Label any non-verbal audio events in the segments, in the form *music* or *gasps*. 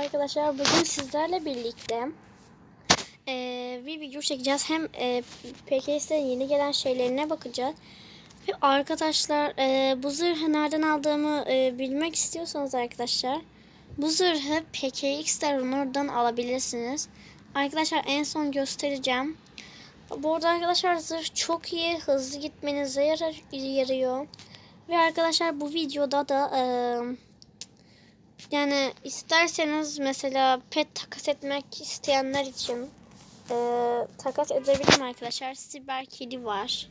Arkadaşlar bugün sizlerle birlikte eee, bir video çekeceğiz. Hem eee PKS'de yeni gelen şeylerine bakacağız. Ve arkadaşlar eee, bu zırhı nereden aldığımı eee, bilmek istiyorsanız arkadaşlar bu zırhı PKX'lerin oradan alabilirsiniz. Arkadaşlar en son göstereceğim. Bu arada arkadaşlar zırh çok iyi. Hızlı gitmenize yarar, yarıyor. Ve arkadaşlar bu videoda da eee yani isterseniz mesela pet takas etmek isteyenler için e, takas edebilirim arkadaşlar. Siber kedi var.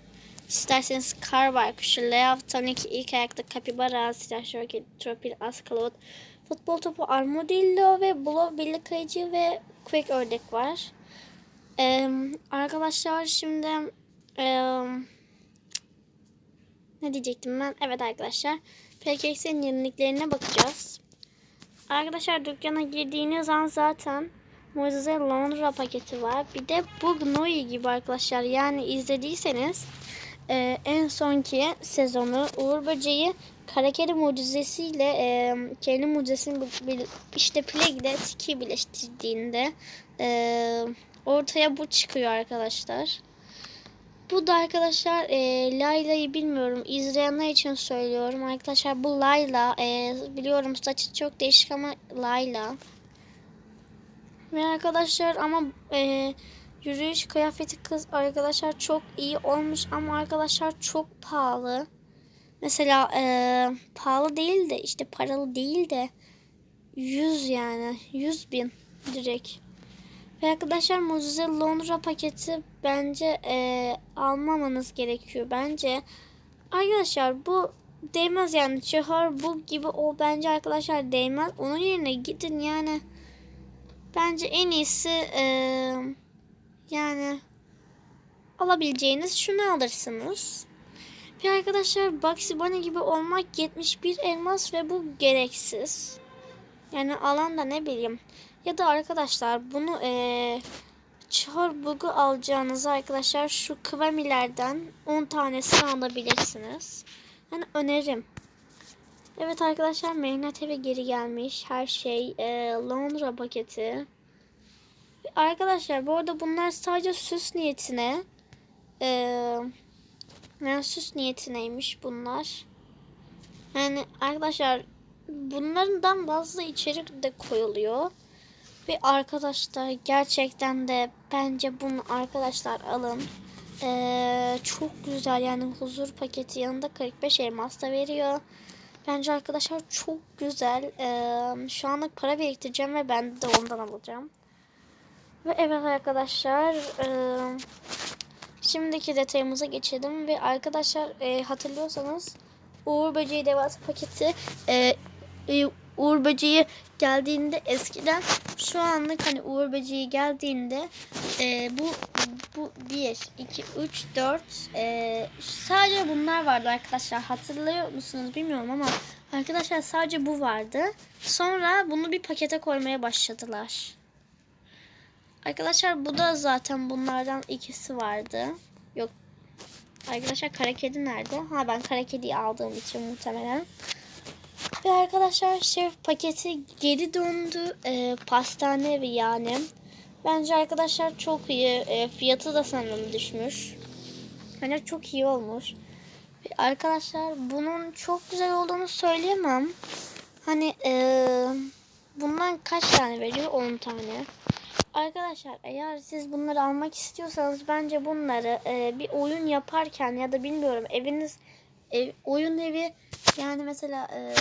İsterseniz kar var. Kuşu Leav, Tonic, ilk ayakta Capybara, Silah Şoket, Tropil, Askalot, Futbol topu Armadillo ve Blow Billy Kayıcı ve Quick Ördek var. E, arkadaşlar şimdi e, ne diyecektim ben? Evet arkadaşlar. PKX'in yeniliklerine bakacağız. Arkadaşlar dükkana girdiğiniz an zaten Moise Londra paketi var. Bir de Bug Noi gibi arkadaşlar. Yani izlediyseniz e, en sonki sezonu Uğur Böceği Karakeri mucizesiyle e, kendi mucizesini işte Plague ile Tiki birleştirdiğinde e, ortaya bu çıkıyor arkadaşlar. Bu da arkadaşlar e, Layla'yı bilmiyorum. İzleyenler için söylüyorum. Arkadaşlar bu Layla. E, biliyorum saçı çok değişik ama Layla. Ve arkadaşlar ama e, yürüyüş kıyafeti kız arkadaşlar çok iyi olmuş ama arkadaşlar çok pahalı. Mesela e, pahalı değil de işte paralı değil de 100 yani 100 bin direkt. Ve arkadaşlar Mucize Londra paketi bence e, almamanız gerekiyor. Bence arkadaşlar bu değmez yani. Çahar bu gibi o bence arkadaşlar değmez. Onun yerine gidin yani. Bence en iyisi e, yani alabileceğiniz şunu alırsınız. Ve arkadaşlar Bugsy Bunny gibi olmak 71 elmas ve bu gereksiz. Yani alan da ne bileyim. Ya da arkadaşlar bunu eee Çor bugu alacağınızı arkadaşlar şu kıvamilerden 10 tanesini alabilirsiniz. Yani önerim. Evet arkadaşlar Mehmet eve geri gelmiş. Her şey eee, Londra paketi. Arkadaşlar bu arada bunlar sadece süs niyetine. eee yani süs niyetineymiş bunlar. Yani arkadaşlar bunlardan bazı içerik de koyuluyor. Ve arkadaşlar gerçekten de bence bunu arkadaşlar alın. Ee, çok güzel yani huzur paketi yanında 45 elmas da veriyor. Bence arkadaşlar çok güzel. Ee, şu anlık para biriktireceğim ve ben de ondan alacağım. Ve evet arkadaşlar ee, şimdiki detayımıza geçelim ve arkadaşlar ee, hatırlıyorsanız Uğur Böceği Devasa paketi ee, e, Uğur Böceği geldiğinde eskiden şu anlık hani Uğur Böceği geldiğinde e, bu bu 1, 2, 3, 4 e, sadece bunlar vardı arkadaşlar. Hatırlıyor musunuz bilmiyorum ama arkadaşlar sadece bu vardı. Sonra bunu bir pakete koymaya başladılar. Arkadaşlar bu da zaten bunlardan ikisi vardı. Yok. Arkadaşlar kara kedi nerede? Ha ben kara kediyi aldığım için muhtemelen. Ve arkadaşlar şef paketi geri döndü. E, pastane evi yani. Bence arkadaşlar çok iyi. E, fiyatı da sanırım düşmüş. Hani çok iyi olmuş. Ve arkadaşlar bunun çok güzel olduğunu söyleyemem. Hani e, bundan kaç tane veriyor? 10 tane. Arkadaşlar eğer siz bunları almak istiyorsanız bence bunları e, bir oyun yaparken ya da bilmiyorum eviniz ev, oyun evi yani mesela e,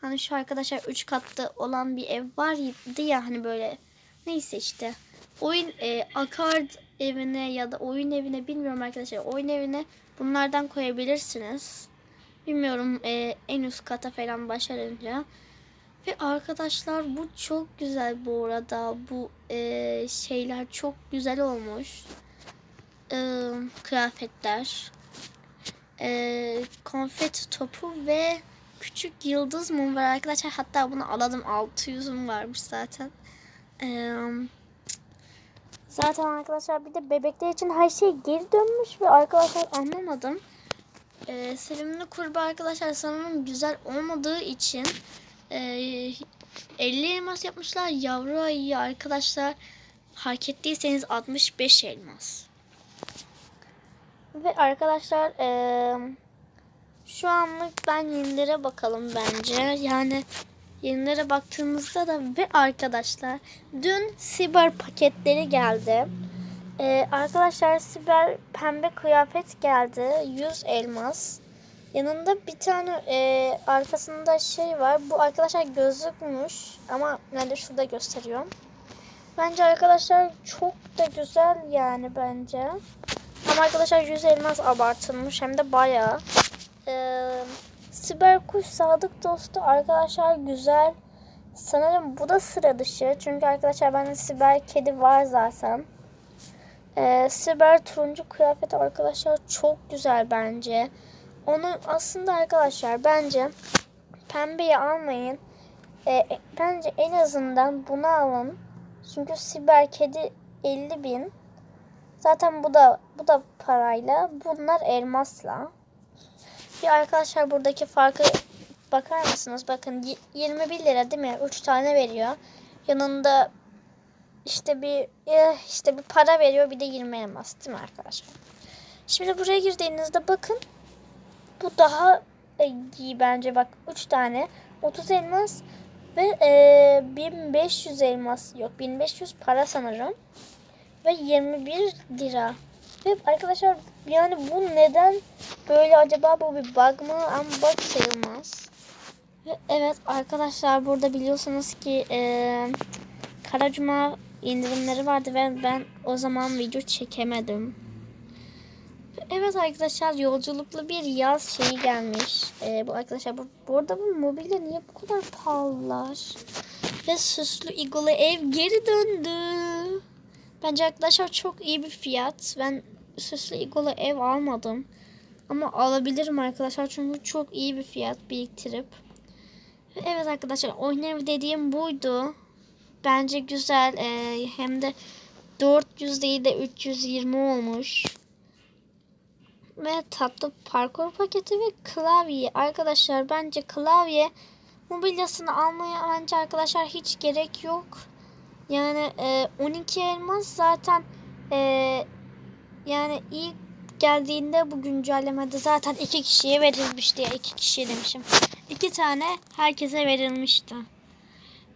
hani şu arkadaşlar 3 katlı olan bir ev vardı ya hani böyle neyse işte oyun e, akard evine ya da oyun evine bilmiyorum arkadaşlar oyun evine bunlardan koyabilirsiniz. Bilmiyorum e, en üst kata falan başarınca. Ve arkadaşlar bu çok güzel bu arada. Bu e, şeyler çok güzel olmuş. E, kıyafetler. E, konfeti topu ve küçük yıldız mum var arkadaşlar. Hatta bunu alalım 600'üm varmış zaten. E, zaten arkadaşlar bir de bebekler için her şey geri dönmüş ve arkadaşlar anlamadım. E, sevimli kurbağa arkadaşlar sanırım güzel olmadığı için e, 50 elmas yapmışlar. Yavru ayı arkadaşlar fark ettiyseniz 65 elmas. Ve arkadaşlar eee, şu anlık ben yenilere bakalım bence. Yani yenilere baktığımızda da ve arkadaşlar dün siber paketleri geldi. Ee, arkadaşlar siber pembe kıyafet geldi. 100 elmas. Yanında bir tane e, arkasında şey var. Bu arkadaşlar gözlükmüş. Ama nerede şurada gösteriyorum. Bence arkadaşlar çok da güzel yani bence. Ama arkadaşlar 100 elmas abartılmış. Hem de bayağı. Ee, siber kuş sadık dostu arkadaşlar güzel. Sanırım bu da sıra dışı. Çünkü arkadaşlar bende siber kedi var zaten. Ee, siber turuncu kıyafet arkadaşlar çok güzel bence. Onu aslında arkadaşlar bence pembeyi almayın. Ee, bence en azından bunu alın. Çünkü siber kedi 50 bin. Zaten bu da bu da parayla. Bunlar elmasla. Bir arkadaşlar buradaki farkı bakar mısınız? Bakın y- 21 lira değil mi? 3 tane veriyor. Yanında işte bir eh, işte bir para veriyor bir de 20 elmas değil mi arkadaşlar? Şimdi buraya girdiğinizde bakın bu daha e, iyi bence bak 3 tane 30 elmas ve e, 1500 elmas yok 1500 para sanırım ve 21 lira. Ve arkadaşlar yani bu neden böyle acaba bu bir bug mı? Ama bug sayılmaz. Ve evet arkadaşlar burada biliyorsunuz ki e, Karacuma indirimleri vardı ve ben o zaman video çekemedim. Evet arkadaşlar yolculuklu bir yaz şeyi gelmiş. E, bu arkadaşlar bu, burada bu mobilya niye bu kadar pahalılar? Ve süslü igolo ev geri döndü. Bence arkadaşlar çok iyi bir fiyat. Ben süslü igolo ev almadım. Ama alabilirim arkadaşlar çünkü çok iyi bir fiyat biriktirip. Ve Evet arkadaşlar evi dediğim buydu. Bence güzel. Ee, hem de 400 değil de 320 olmuş. Ve tatlı parkur paketi ve klavye. Arkadaşlar bence klavye mobilyasını almaya bence arkadaşlar hiç gerek yok. Yani e, 12 elmas zaten e, yani ilk geldiğinde bu güncellemede zaten iki kişiye verilmişti ya iki kişiye demişim. İki tane herkese verilmişti.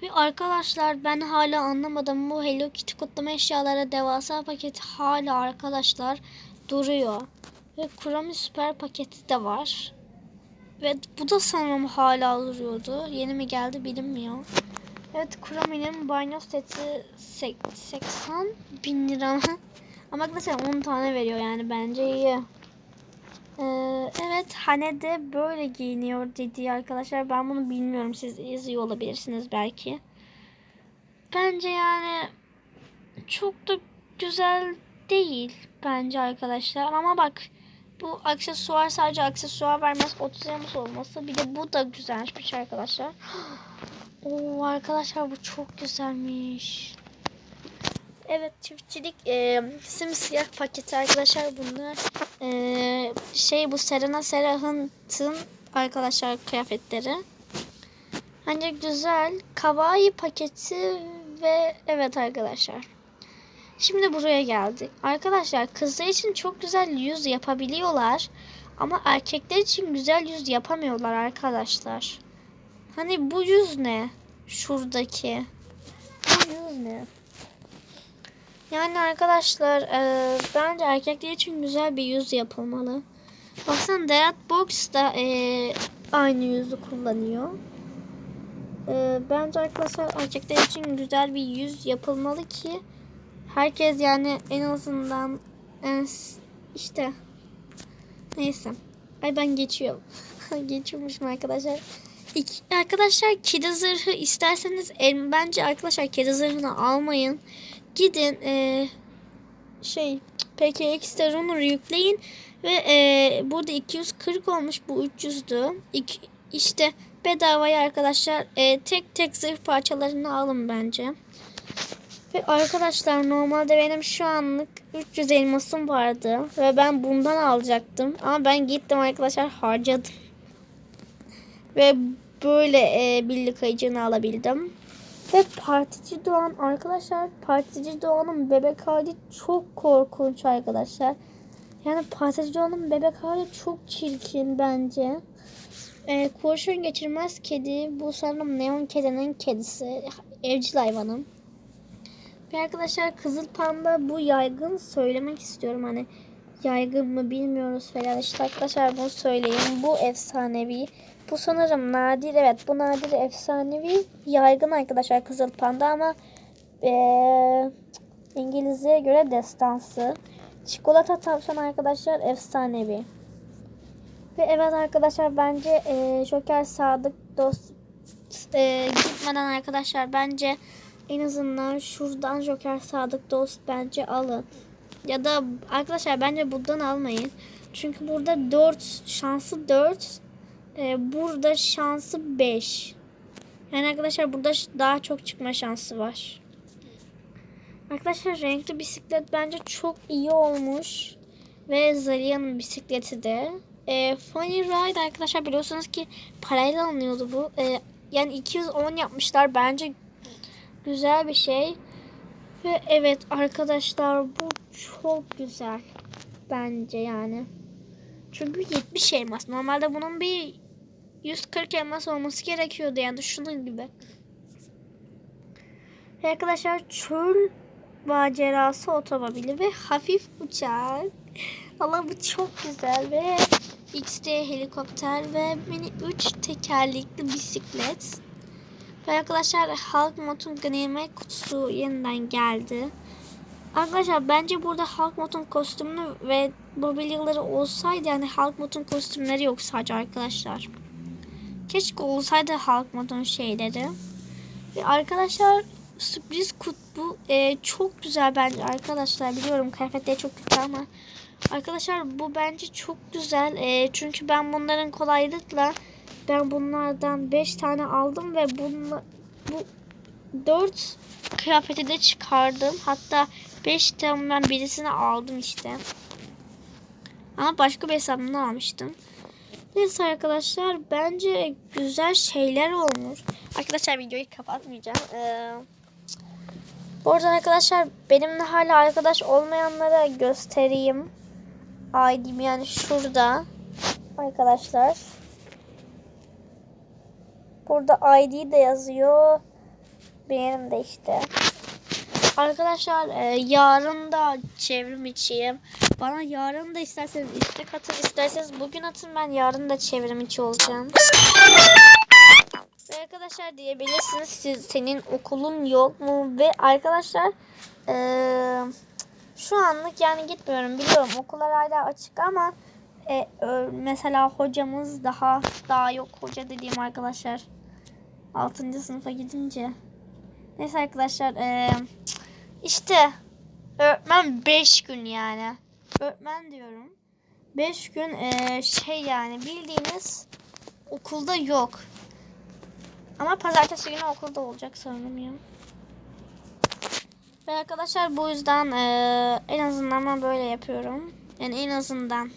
Ve arkadaşlar ben hala anlamadım bu Hello Kitty kutlama eşyaları devasa paket hala arkadaşlar duruyor. Ve Kurami süper paketi de var. Ve bu da sanırım hala duruyordu. Yeni mi geldi bilinmiyor. Evet Kurami'nin banyo seti sek- 80 bin lira. *laughs* Ama arkadaşlar 10 tane veriyor yani bence iyi. Ee, evet Hane böyle giyiniyor dedi arkadaşlar. Ben bunu bilmiyorum. Siz izliyor olabilirsiniz belki. Bence yani çok da güzel değil bence arkadaşlar. Ama bak bu aksesuar sadece aksesuar vermez 30 elmas olması. Bir de bu da güzelmiş arkadaşlar. *gasps* Oo arkadaşlar bu çok güzelmiş. Evet çiftçilik e, simsiyah paketi arkadaşlar bunlar. E, şey bu Serena Serah'ın arkadaşlar kıyafetleri. Bence güzel. Kawaii paketi ve evet arkadaşlar. Şimdi buraya geldik. Arkadaşlar kızlar için çok güzel yüz yapabiliyorlar. Ama erkekler için güzel yüz yapamıyorlar arkadaşlar. Hani bu yüz ne? Şuradaki. Bu yüz ne? Yani arkadaşlar e, bence erkekler için güzel bir yüz yapılmalı. Baksana Dayat Box da e, aynı yüzü kullanıyor. E, bence arkadaşlar erkekler için güzel bir yüz yapılmalı ki herkes yani en azından e, işte neyse. Ay ben geçiyorum. *laughs* Geçiyormuşum arkadaşlar. İki, arkadaşlar kedi zırhı isterseniz el, bence arkadaşlar kedi zırhını almayın. Gidin e, şey PKX'de Runner yükleyin ve e, burada 240 olmuş bu 300'dü. İki, işte bedavaya arkadaşlar e, tek tek zırh parçalarını alın bence. Ve arkadaşlar normalde benim şu anlık 300 elmasım vardı ve ben bundan alacaktım ama ben gittim arkadaşlar harcadım. Ve böyle e, birlik ayıcını alabildim. Ve partici Doğan arkadaşlar partici Doğan'ın bebek hali çok korkunç arkadaşlar. Yani partici Doğan'ın bebek hali çok çirkin bence. E, kurşun geçirmez kedi. Bu sanırım neon kedinin kedisi. Evcil hayvanım. Ve arkadaşlar Kızıl Panda bu yaygın söylemek istiyorum. Hani yaygın mı bilmiyoruz falan. İşte arkadaşlar bunu söyleyeyim. Bu efsanevi. Bu sanırım nadir. Evet bu nadir efsanevi. Yaygın arkadaşlar Kızıl Panda ama eee İngilizceye göre destansı. Çikolata tavşan arkadaşlar efsanevi. Ve evet arkadaşlar bence eee Joker Sadık dost eee, gitmeden arkadaşlar bence en azından şuradan Joker Sadık dost bence alın. Ya da arkadaşlar bence buradan almayın. Çünkü burada 4 şansı 4. Ee, burada şansı 5. Yani arkadaşlar burada daha çok çıkma şansı var. Arkadaşlar renkli bisiklet bence çok iyi olmuş. Ve Zaliya'nın bisikleti de. Ee, Funny Ride arkadaşlar biliyorsunuz ki parayla alınıyordu bu. Ee, yani 210 yapmışlar. Bence güzel bir şey. Ve evet arkadaşlar bu çok güzel. Bence yani. Çünkü 70 elmas. Normalde bunun bir 140 elmas olması gerekiyordu yani şunun gibi. Arkadaşlar çöl macerası otomobili ve hafif uçak. *laughs* Allah bu çok güzel ve XD helikopter ve mini 3 tekerlekli bisiklet. Ve arkadaşlar Hulk Mod'un ganimet kutusu yeniden geldi. Arkadaşlar bence burada Hulk Mod'un kostümünü ve mobilyaları olsaydı yani Hulk Mod'un kostümleri yok sadece arkadaşlar. Keşke olsaydı Hulk Mod'un şeyleri. Ve arkadaşlar sürpriz kutbu e, çok güzel bence arkadaşlar. Biliyorum kıyafetleri çok kötü ama arkadaşlar bu bence çok güzel. E, çünkü ben bunların kolaylıkla ben bunlardan 5 tane aldım ve bunla, bu 4 kıyafeti de çıkardım. Hatta 5 tane ben birisini aldım işte. Ama başka bir hesabımdan almıştım. Neyse arkadaşlar bence güzel şeyler olmuş. Arkadaşlar videoyu kapatmayacağım. Ee, bu arada arkadaşlar benimle hala arkadaş olmayanlara göstereyim. ID'm yani şurada. Arkadaşlar. Burada ID de yazıyor. Benim de işte. Arkadaşlar e, yarın da çevrim içiyim. Bana yarın da isterseniz istek atın. isterseniz bugün atın ben yarın da çevrim içi olacağım. Ve arkadaşlar diyebilirsiniz siz, senin okulun yok mu? Ve arkadaşlar e, şu anlık yani gitmiyorum biliyorum okullar hala açık ama e, mesela hocamız daha daha yok hoca dediğim arkadaşlar 6. sınıfa gidince. Neyse arkadaşlar e, işte öğretmen 5 gün yani. Öğretmen diyorum. 5 gün e, şey yani bildiğiniz okulda yok. Ama pazartesi günü okulda olacak sanırım. Ve arkadaşlar bu yüzden e, en azından ben böyle yapıyorum. Yani en azından.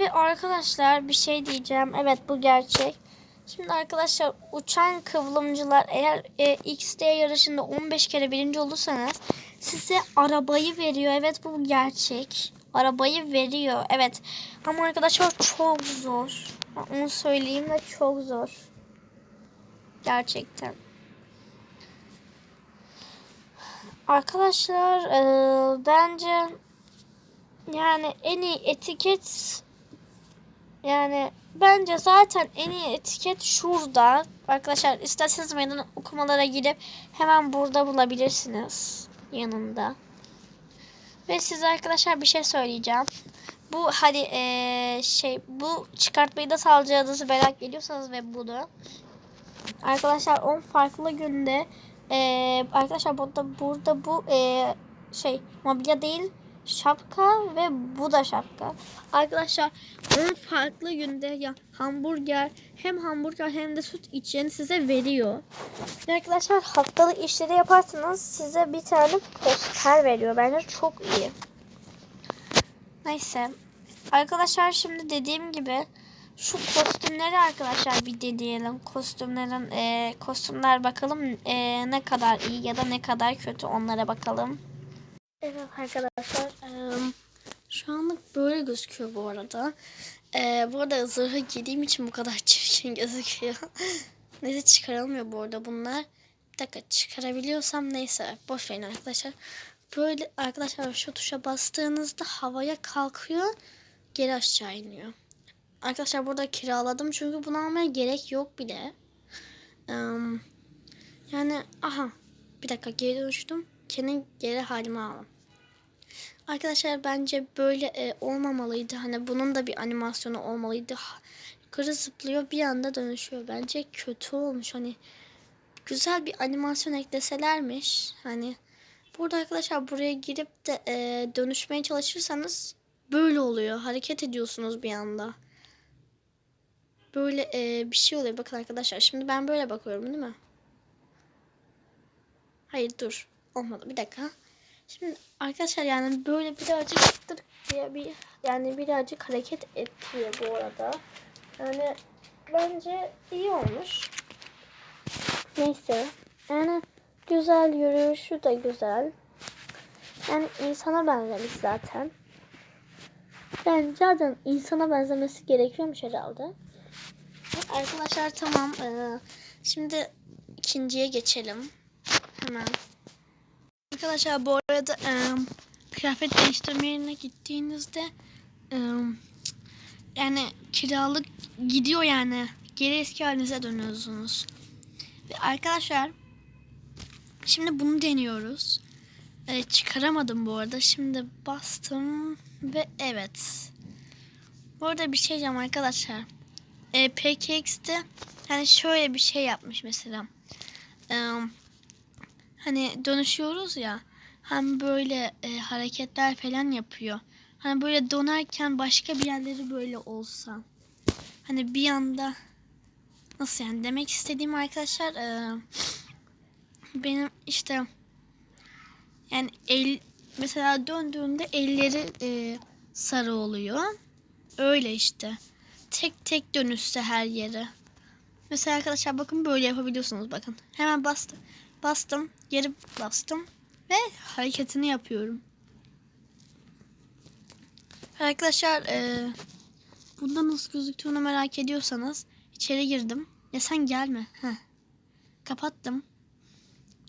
Ve arkadaşlar bir şey diyeceğim. Evet bu gerçek. Şimdi arkadaşlar uçan kıvılımcılar eğer e, XD yarışında 15 kere birinci olursanız size arabayı veriyor. Evet bu gerçek. Arabayı veriyor. Evet. Ama arkadaşlar çok zor. Onu söyleyeyim de çok zor. Gerçekten. Arkadaşlar e, bence yani en iyi etiket yani bence zaten en iyi etiket şurada. Arkadaşlar isterseniz meydan okumalara girip hemen burada bulabilirsiniz yanında. Ve size arkadaşlar bir şey söyleyeceğim. Bu hadi eee, şey bu çıkartmayı da sağlayacağınızı merak ediyorsanız ve bunu arkadaşlar 10 farklı günde eee, arkadaşlar burada burada bu eee, şey mobilya değil şapka ve bu da şapka. Arkadaşlar 10 farklı günde ya hamburger hem hamburger hem de süt için size veriyor. Ve arkadaşlar haftalık işleri yaparsanız size bir tane poster veriyor. Bence çok iyi. Neyse. Arkadaşlar şimdi dediğim gibi şu kostümleri arkadaşlar bir deneyelim. Kostümlerin e, kostümler bakalım e, ne kadar iyi ya da ne kadar kötü onlara bakalım. Evet arkadaşlar şu anlık böyle gözüküyor bu arada. E, bu arada zırhı giydiğim için bu kadar *laughs* çirkin gözüküyor. *laughs* neyse çıkarılmıyor bu arada bunlar. Bir dakika çıkarabiliyorsam neyse boş verin arkadaşlar. Böyle arkadaşlar şu tuşa bastığınızda havaya kalkıyor geri aşağı iniyor. Arkadaşlar burada kiraladım çünkü bunu almaya gerek yok bile. Yani aha bir dakika geri dönüştüm. Kendi geri halime aldım. Arkadaşlar bence böyle e, olmamalıydı. Hani bunun da bir animasyonu olmalıydı. Yukarı zıplıyor bir anda dönüşüyor. Bence kötü olmuş. Hani güzel bir animasyon ekleselermiş. Hani burada arkadaşlar buraya girip de e, dönüşmeye çalışırsanız böyle oluyor. Hareket ediyorsunuz bir anda. Böyle e, bir şey oluyor. Bakın arkadaşlar şimdi ben böyle bakıyorum değil mi? Hayır dur. Olmadı bir dakika. Şimdi arkadaşlar yani böyle birazcık tık diye bir yani birazcık hareket ettiriyor bu arada. Yani bence iyi olmuş. Neyse. Yani güzel yürüyüşü de güzel. Yani insana benzemiş zaten. Yani zaten insana benzemesi gerekiyormuş herhalde. Arkadaşlar tamam. Ee, şimdi ikinciye geçelim. Hemen. Arkadaşlar bu arada e, kıyafet değiştirme yerine gittiğinizde e, yani kiralık gidiyor yani. Geri eski halinize dönüyorsunuz. Ve arkadaşlar şimdi bunu deniyoruz. E, çıkaramadım bu arada. Şimdi bastım ve evet. Bu arada bir şey diyeceğim arkadaşlar. E, PKX'de hani şöyle bir şey yapmış mesela. E, hani dönüşüyoruz ya. Hem böyle e, hareketler falan yapıyor. Hani böyle dönerken başka bir yerleri böyle olsa. Hani bir anda nasıl yani demek istediğim arkadaşlar e, benim işte yani el mesela döndüğümde elleri e, sarı oluyor. Öyle işte. Tek tek dönüşse her yere. Mesela arkadaşlar bakın böyle yapabiliyorsunuz bakın. Hemen bastım. Bastım. Geri bastım. Ve hareketini yapıyorum. Arkadaşlar e, bunda nasıl gözüktüğünü merak ediyorsanız içeri girdim. Ya sen gelme. Heh. Kapattım.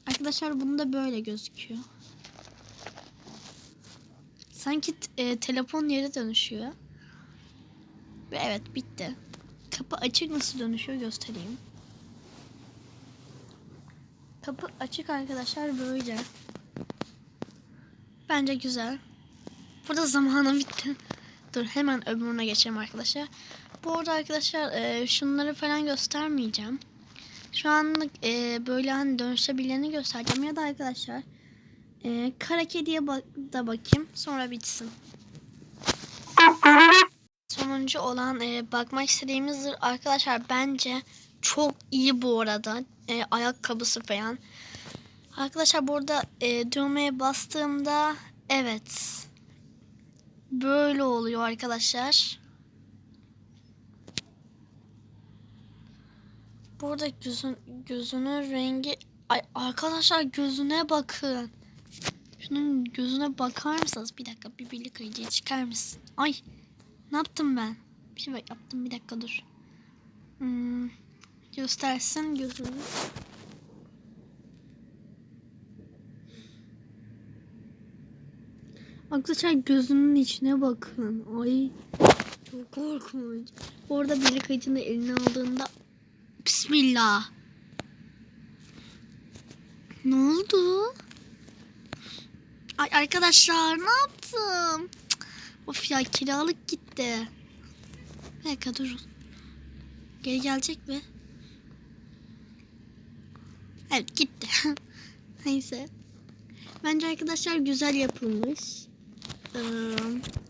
Arkadaşlar bunda böyle gözüküyor. Sanki e, telefon yere dönüşüyor. Ve evet bitti. Kapı açık nasıl dönüşüyor göstereyim. Kapı açık arkadaşlar böyle. Bence güzel. Burada zamanım bitti. Dur hemen öbürüne geçelim arkadaşlar. Bu arada arkadaşlar e, şunları falan göstermeyeceğim. Şu anlık e, böyle hani dönüşebileni göstereceğim ya da arkadaşlar e, kara kediye bak da bakayım sonra bitsin. Sonuncu olan e, bakmak istediğimiz zırh arkadaşlar bence çok iyi bu arada. E, ayakkabısı falan. Arkadaşlar burada e, düğmeye bastığımda evet böyle oluyor arkadaşlar. Burada gözün gözünün rengi Ay, arkadaşlar gözüne bakın. Şunun gözüne bakar mısınız? Bir dakika bir birlik ayıcıyı çıkar mısın? Ay ne yaptım ben? Bir şey yaptım bir dakika dur. Hmm, göstersin gözünü. Arkadaşlar gözünün içine bakın. Ay çok korkunç. Orada birlik ayıcını eline aldığında Bismillah. Ne oldu? Ay arkadaşlar ne yaptım? Of ya kiralık gitti. Bir dakika durun. Geri gelecek mi? Evet gitti. *laughs* Neyse. Bence arkadaşlar güzel yapılmış. Ee,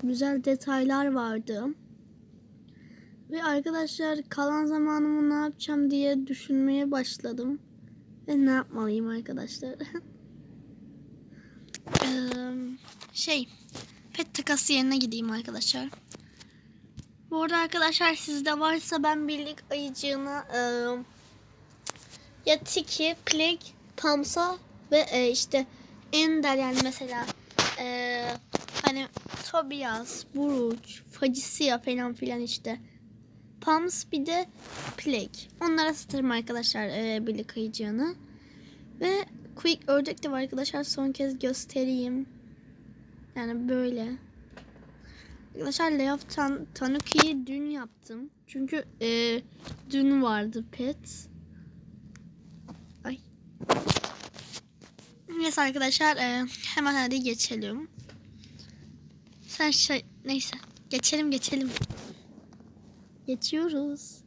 güzel detaylar vardı. Ve arkadaşlar kalan zamanımı ne yapacağım diye düşünmeye başladım. Ve ne yapmalıyım arkadaşlar? *laughs* Ee, şey pet takası yerine gideyim arkadaşlar. Bu arada arkadaşlar sizde varsa ben birlik ayıcığına e, ya Tiki, Plague, Pamsa ve e, işte Ender yani mesela e, hani Tobias, Buruç, Fagisia falan filan işte. Pams bir de Plague. Onlara satarım arkadaşlar e, birlik ayıcığını. Ve Quick ördek de var arkadaşlar. Son kez göstereyim. Yani böyle. Arkadaşlar Layoff Tan Tanuki'yi dün yaptım. Çünkü e, dün vardı pet. Neyse arkadaşlar e, hemen hadi geçelim. Sen şey neyse geçelim geçelim. Geçiyoruz.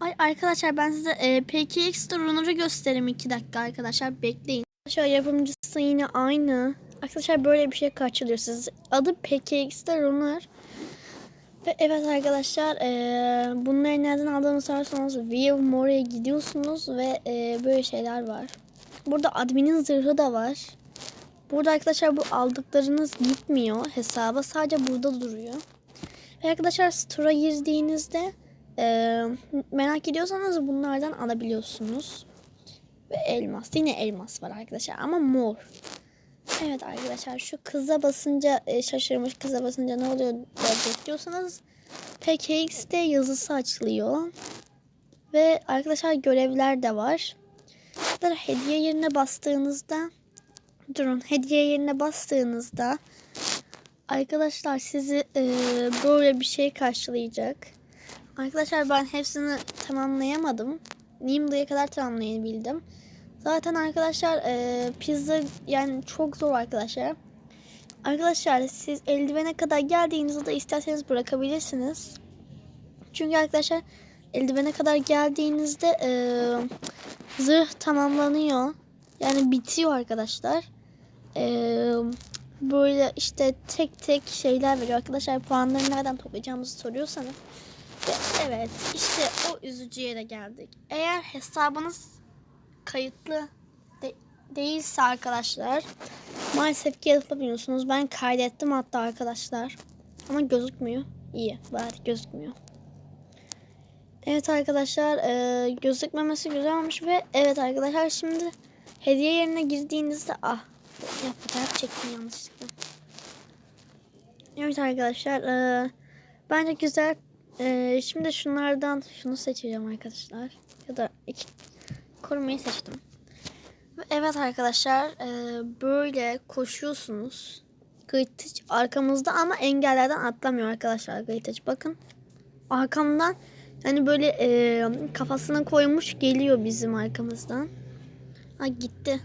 Ay arkadaşlar ben size e, PKX runner'ı göstereyim 2 dakika arkadaşlar bekleyin. Arkadaşlar yapımcısı yine aynı. Arkadaşlar böyle bir şey kaçırıyor siz. Adı PKX runner. Ve evet arkadaşlar e, bunları nereden aldığını sorarsanız View More'ye gidiyorsunuz ve e, böyle şeyler var. Burada adminin zırhı da var. Burada arkadaşlar bu aldıklarınız gitmiyor hesaba. Sadece burada duruyor. Ve arkadaşlar store'a girdiğinizde e, merak ediyorsanız bunlardan alabiliyorsunuz. Ve elmas. Yine elmas var arkadaşlar ama mor. Evet arkadaşlar şu kıza basınca e, şaşırmış kıza basınca ne oluyor diye bekliyorsanız PKX'de yazısı açılıyor. Ve arkadaşlar görevler de var. Hediye yerine bastığınızda durun hediye yerine bastığınızda arkadaşlar sizi e, böyle bir şey karşılayacak. Arkadaşlar ben hepsini tamamlayamadım. Nimda'ya kadar tamamlayabildim. Zaten arkadaşlar e, pizza yani çok zor arkadaşlar. Arkadaşlar siz eldivene kadar geldiğinizde isterseniz bırakabilirsiniz. Çünkü arkadaşlar eldivene kadar geldiğinizde e, zırh tamamlanıyor. Yani bitiyor arkadaşlar. E, böyle işte tek tek şeyler veriyor. Arkadaşlar puanları nereden toplayacağımızı soruyorsanız. Ve evet işte o üzücü yere geldik. Eğer hesabınız kayıtlı de- değilse arkadaşlar maalesef ki yapamıyorsunuz. Ben kaydettim hatta arkadaşlar. Ama gözükmüyor. İyi bari gözükmüyor. Evet arkadaşlar e, gözükmemesi güzel olmuş ve evet arkadaşlar şimdi hediye yerine girdiğinizde ah ya fotoğraf çektim yanlışlıkla. Evet arkadaşlar e, bence güzel. E, şimdi şunlardan şunu seçeceğim arkadaşlar. Ya da iki korumayı seçtim. Ve Evet arkadaşlar e, böyle koşuyorsunuz. Gıytıç arkamızda ama engellerden atlamıyor arkadaşlar Gıytıç. Bakın arkamdan yani böyle e, kafasına koymuş geliyor bizim arkamızdan. Ha gitti.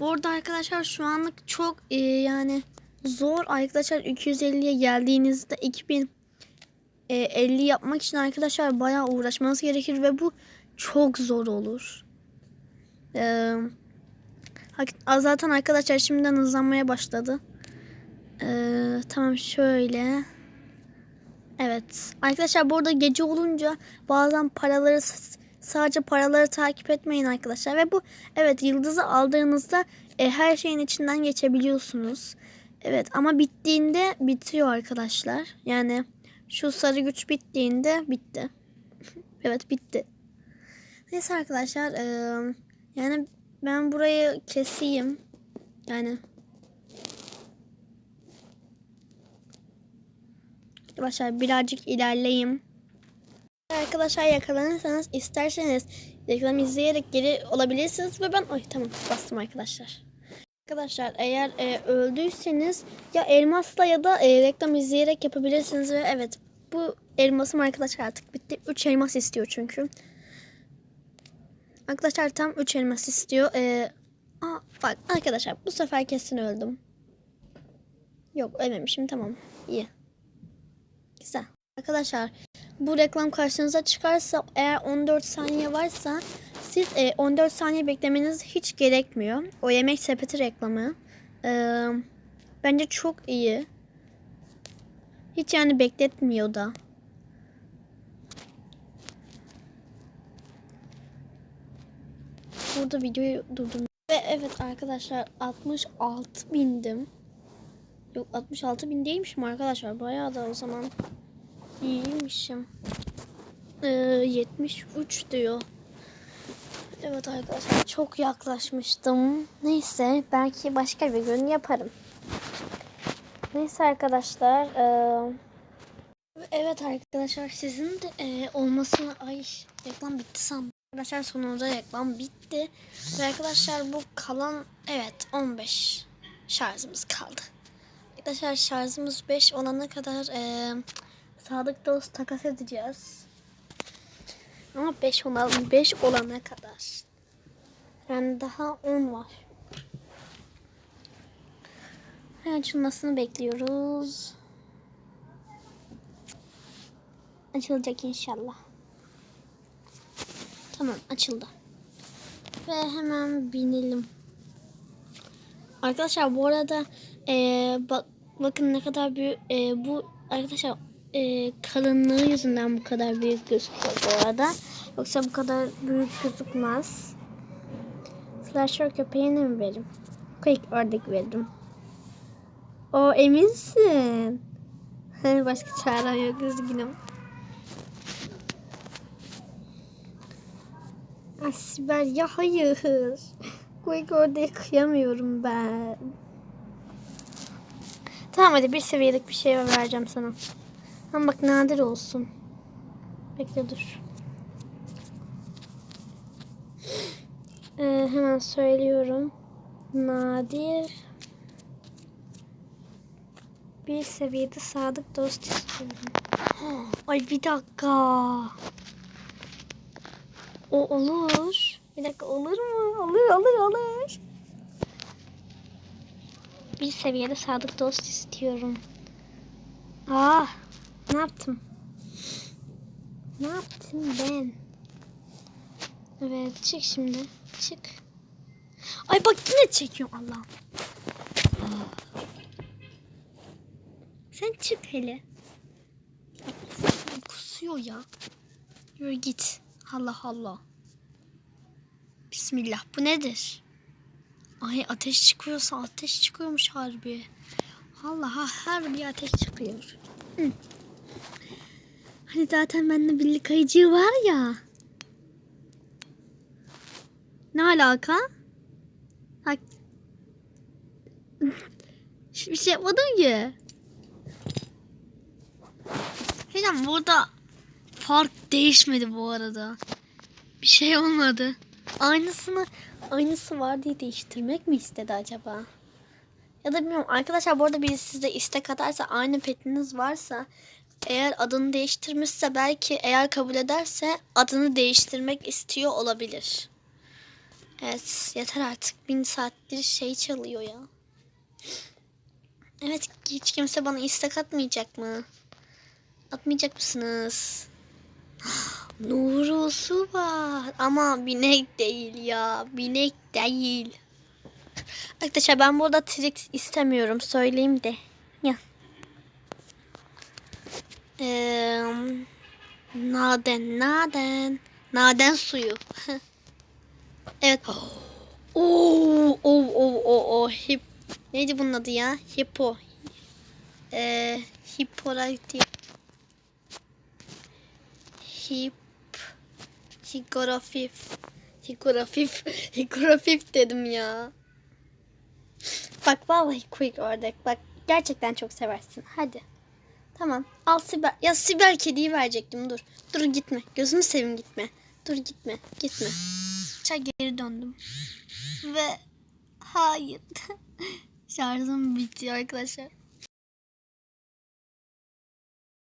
Burada arkadaşlar şu anlık çok e, yani zor arkadaşlar 250'ye geldiğinizde 2000 e, 50 yapmak için arkadaşlar bayağı uğraşmanız gerekir ve bu çok zor olur. Ee, zaten arkadaşlar şimdiden hızlanmaya başladı. Ee, tamam şöyle. Evet. Arkadaşlar burada gece olunca bazen paraları sadece paraları takip etmeyin arkadaşlar. Ve bu evet yıldızı aldığınızda e, her şeyin içinden geçebiliyorsunuz. Evet ama bittiğinde bitiyor arkadaşlar. Yani şu sarı güç bittiğinde bitti. *laughs* evet bitti. Neyse arkadaşlar eee, yani ben burayı keseyim. Yani Arkadaşlar birazcık ilerleyeyim. Arkadaşlar yakalanırsanız isterseniz reklam izleyerek geri olabilirsiniz ve ben ay tamam bastım arkadaşlar. Arkadaşlar eğer e, öldüyseniz ya elmasla ya da e, reklam izleyerek yapabilirsiniz ve evet bu elmasım arkadaşlar artık bitti. 3 elmas istiyor çünkü. Arkadaşlar tam 3 elmas istiyor. Ee, aa, bak arkadaşlar bu sefer kesin öldüm. Yok ölmemişim tamam iyi. Güzel. Arkadaşlar bu reklam karşınıza çıkarsa eğer 14 saniye varsa siz e, 14 saniye beklemeniz hiç gerekmiyor. O yemek sepeti reklamı. Ee, bence çok iyi. Hiç yani bekletmiyor da. Burada videoyu durdum. Ve evet arkadaşlar 66 bindim. Yok 66 bin değilmişim arkadaşlar. Bayağı da o zaman iyiymişim. Ee, 73 diyor. Evet arkadaşlar çok yaklaşmıştım. Neyse belki başka bir gün yaparım. Neyse arkadaşlar. eee, evet arkadaşlar sizin de eee, olmasını ay reklam bitti sandım. Arkadaşlar sonunda reklam bitti. Ve arkadaşlar bu kalan evet 15 şarjımız kaldı. Arkadaşlar şarjımız 5 olana kadar eee sadık dost takas edeceğiz. Ama 5 olana, 5 olana kadar. Yani daha 10 var. Açılmasını bekliyoruz. Açılacak inşallah. Tamam açıldı. Ve hemen binelim. Arkadaşlar bu arada eee, bak bakın ne kadar büyük eee, bu arkadaşlar eee, kalınlığı yüzünden bu kadar büyük gözüküyor bu arada. Yoksa bu kadar büyük gözükmez. Slasher köpeğine mi veririm? Quick ördek veririm. O eminsin. *laughs* Başka çarem yok üzgünüm. Ay Sibel ya hayır. Quick ördeğe kıyamıyorum ben. Tamam hadi bir seviyelik bir şey vereceğim sana. Ama bak nadir olsun. Bekle dur. Ee, hemen söylüyorum. Nadir. Bir seviyede sadık dost istiyorum. Ay bir dakika. O olur. Bir dakika olur mu? Olur olur olur. Bir seviyede sadık dost istiyorum. Aa, ne yaptım? Ne yaptım ben? Evet çık şimdi. Çık. Ay bak yine çekiyorum Allah'ım. Sen çık hele. Kusuyor ya. Yürü git. Allah Allah. Bismillah. Bu nedir? Ay ateş çıkıyorsa ateş çıkıyormuş harbi. Allah harbi ateş çıkıyor. Hı. Hani zaten bende birlik ayıcığı var ya. Ne alaka? Bak. *laughs* Bir şey yapmadın ki. Hocam burada fark değişmedi bu arada. Bir şey olmadı. Aynısını aynısı var diye değiştirmek mi istedi acaba? Ya da bilmiyorum. Arkadaşlar bu arada birisi size istek atarsa aynı petiniz varsa eğer adını değiştirmişse belki eğer kabul ederse adını değiştirmek istiyor olabilir. Evet yeter artık. Bin saattir şey çalıyor ya. Evet hiç kimse bana istek atmayacak mı? Atmayacak mısınız? *gasps* Nurusu var ama binek değil ya. Binek değil. *laughs* Arkadaşlar ben burada Trix istemiyorum. Söyleyeyim de. Ya. Ee, naden, naden. Naden suyu. *laughs* evet. Oo, oo, oo, oo, hip. Neydi bunun adı ya? Hippo. Ee, hippolytik. Hip. Higorafif. Higorafif. *laughs* Higorafif dedim ya. Bak vallahi quick ördek. Bak gerçekten çok seversin. Hadi. Tamam. Al Sibel. Ya Sibel kediyi verecektim. Dur. Dur gitme. Gözünü seveyim gitme. Dur gitme. Gitme. Çay geri döndüm. Ve hayır. *laughs* Şarjım bitiyor arkadaşlar.